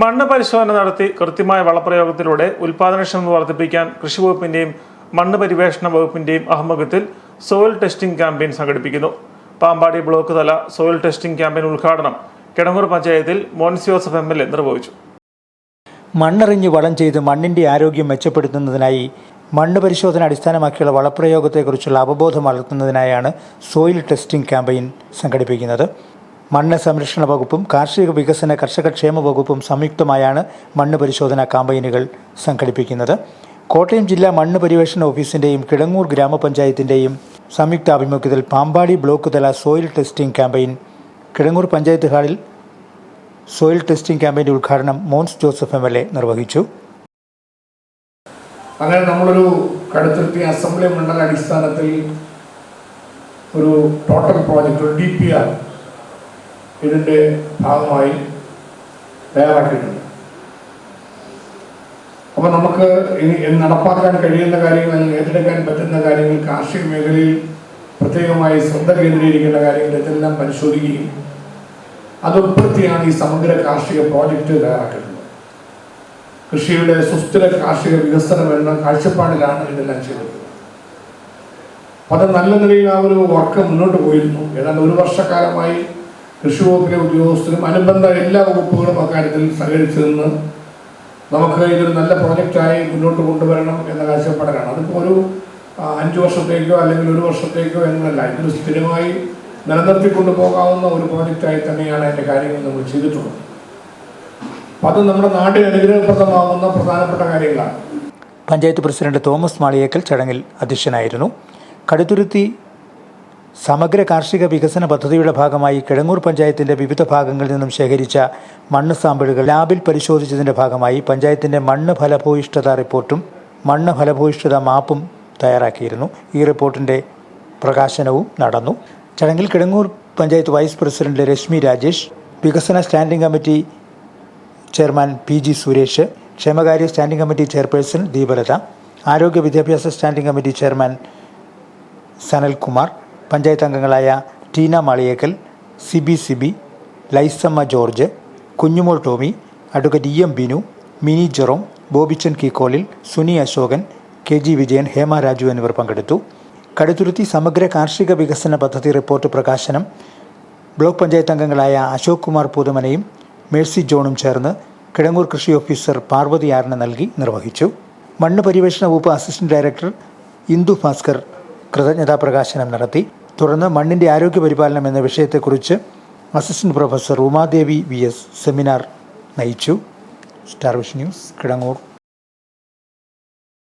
മണ്ണ് പരിശോധന നടത്തി കൃത്യമായ വളപ്രയോഗത്തിലൂടെ ഉൽപാദനക്ഷമത വർദ്ധിപ്പിക്കാൻ കൃഷിവകുപ്പിന്റെയും മണ്ണ് പരിവേഷണ വകുപ്പിന്റെയും അഹമ്മകത്തിൽ സോയിൽ ടെസ്റ്റിംഗ് ക്യാമ്പയിൻ സംഘടിപ്പിക്കുന്നു. പാമ്പാടി ബ്ലോക്ക് തല സോയിൽ ടെസ്റ്റിംഗ് ക്യാമ്പയിൻ ഉദ്ഘാടനം കിടങ്ങൂർ പഞ്ചായത്തിൽ Mons Joseph M L A നിർവഹിച്ചു. മണ്ണെറിഞ്ഞ് വളം ചെയ്ത് മണ്ണിന്റെ ആരോഗ്യം മെച്ചപ്പെടുത്തുന്നതിനായി മണ്ണ് പരിശോധന അടിസ്ഥാനമാക്കിയുള്ള വളപ്രയോഗത്തെക്കുറിച്ചുള്ള അവബോധം വളർത്തുന്നതിനായാണ് സോയിൽ ടെസ്റ്റിംഗ് ക്യാമ്പയിൻ സംഘടിപ്പിക്കുന്നത്. മണ്ണ് സംരക്ഷണ വകുപ്പും കാർഷിക വികസന കർഷക ക്ഷേമ വകുപ്പും സംയുക്തമായാണ് മണ്ണ് പരിശോധന ക്യാമ്പയിനുകൾ സംഘടിപ്പിക്കുന്നത്. കോട്ടയം ജില്ലാ മണ്ണ് പരിവേഷണ ഓഫീസിന്റെയും കിടങ്ങൂർ ഗ്രാമപഞ്ചായത്തിന്റെയും സംയുക്താഭിമുഖ്യത്തിൽ പാമ്പാടി ബ്ലോക്ക് തല soil testing campaign Kidangoor panchayat ഹാളിൽ സോയിൽ ടെസ്റ്റിംഗ് ക്യാമ്പയിന്റെ ഉദ്ഘാടനം Mons Joseph M L A നിർവഹിച്ചു. അങ്ങനെ നമ്മളൊരു കടുത്തുരുത്തി അസംബ്ലി മണ്ഡല അടിസ്ഥാനത്തിൽ ഒരു ടോട്ടൽ പ്രോജക്റ്റ് ഒരു ഡി പി ആർ ഇതിന്റെ ഭാഗമായി തയ്യാറാക്കിയിട്ടുണ്ട്. അപ്പോൾ നമുക്ക് ഇനി നടപ്പാക്കാൻ കഴിയുന്ന കാര്യങ്ങൾ അല്ലെങ്കിൽ ഏറ്റെടുക്കാൻ പറ്റുന്ന കാര്യങ്ങൾ കാർഷിക മേഖലയിൽ പ്രത്യേകമായി ശ്രദ്ധ കേന്ദ്രീകരിക്കേണ്ട കാര്യങ്ങൾ ഇതെല്ലാം പരിശോധിക്കുകയും അത് ഉൾപ്പെടുത്തിയാണ് ഈ സമഗ്ര കാർഷിക പ്രോജക്റ്റ് തയ്യാറാക്കുന്നത്. കൃഷിയുടെ സുസ്ഥിര കാർഷിക വികസനം എന്ന കാഴ്ചപ്പാടിലാണ് ഇതെല്ലാം ചെയ്തത്. അത് നല്ല നിലയിൽ ആ ഒരു വർക്ക് മുന്നോട്ട് പോയിരുന്നു. ഏതാണ്ട് ഒരു വർഷക്കാലമായി കൃഷി വകുപ്പിലെ ഉദ്യോഗസ്ഥരും അനുബന്ധ എല്ലാ വകുപ്പുകളും അക്കാര്യത്തിൽ സഹകരിച്ചു നിന്ന് നമുക്ക് ഇതൊരു നല്ല പ്രോജക്റ്റായി മുന്നോട്ട് കൊണ്ടുവരണം എന്ന കാഴ്ചപ്പാടിലാണ്. അതിപ്പോൾ ഒരു അഞ്ച് വർഷത്തേക്കോ അല്ലെങ്കിൽ ഒരു വർഷത്തേക്കോ എന്നല്ല ഇതൊരു സ്ഥിരമായി നിലനിർത്തി കൊണ്ടുപോകാവുന്ന ഒരു പ്രോജക്റ്റായി തന്നെയാണ് അതിന്റെ കാര്യങ്ങൾ നമ്മൾ ചെയ്തിട്ടുള്ളത്. അപ്പം അത് നമ്മുടെ നാട്ടിൽ അനുഗ്രഹപ്രദമാകുന്ന പ്രധാനപ്പെട്ട കാര്യങ്ങളാണ്. പഞ്ചായത്ത് പ്രസിഡന്റ് തോമസ് മാളിയേക്കൽ ചടങ്ങിൽ അധ്യക്ഷനായിരുന്നു. കടുത്തുരുത്തി സമഗ്ര കാർഷിക വികസന പദ്ധതിയുടെ ഭാഗമായി കിഴങ്ങൂർ പഞ്ചായത്തിന്റെ വിവിധ ഭാഗങ്ങളിൽ നിന്നും ശേഖരിച്ച മണ്ണ് സാമ്പിളുകൾ ലാബിൽ പരിശോധിച്ചതിന്റെ ഭാഗമായി പഞ്ചായത്തിന്റെ മണ്ണ് ഫലഭൂയിഷ്ഠത റിപ്പോർട്ടും മണ്ണ് ഫലഭൂയിഷ്ഠത മാപ്പും തയ്യാറാക്കിയിരുന്നു. ഈ റിപ്പോർട്ടിന്റെ പ്രകാശനവും നടന്നു. ചടങ്ങിൽ കിഴങ്ങൂർ പഞ്ചായത്ത് വൈസ് പ്രസിഡന്റ് രശ്മി രാജേഷ് വികസന standing committee chairman P G Suresh ക്ഷേമകാര്യ സ്റ്റാൻഡിംഗ് കമ്മിറ്റി ചെയർപേഴ്സൺ ദീപലത ആരോഗ്യ വിദ്യാഭ്യാസ standing committee chairman Sanalkumar panchayat അംഗങ്ങളായ Teena Maliyekkal Sibi Sibi Laisamma George Kunjumol Tomy advocate E M Binu Mini Jerome Bobichan Keekolil Suni Ashokan K G Vijayan Hema Raju എന്നിവർ പങ്കെടുത്തു. കടുത്തുരുത്തി സമഗ്ര കാർഷിക വികസന പദ്ധതി report പ്രകാശനം ബ്ലോക്ക് പഞ്ചായത്ത് അംഗങ്ങളായ അശോക് കുമാർ പൂതമനയും മേഴ്സി ജോണും ചേർന്ന് കിടങ്ങൂർ കൃഷി ഓഫീസർ പാർവതി ആറിന് നൽകി നിർവഹിച്ചു. മണ്ണ് പരിവേഷണ വകുപ്പ് അസിസ്റ്റന്റ് ഡയറക്ടർ ഇന്ദു ഭാസ്കർ കൃതജ്ഞതാ പ്രകാശനം നടത്തി. തുടർന്ന് മണ്ണിന്റെ ആരോഗ്യ പരിപാലനം എന്ന വിഷയത്തെക്കുറിച്ച് assistant professor Umadevi V S seminar നയിച്ചു. Star wish news Kidangoor.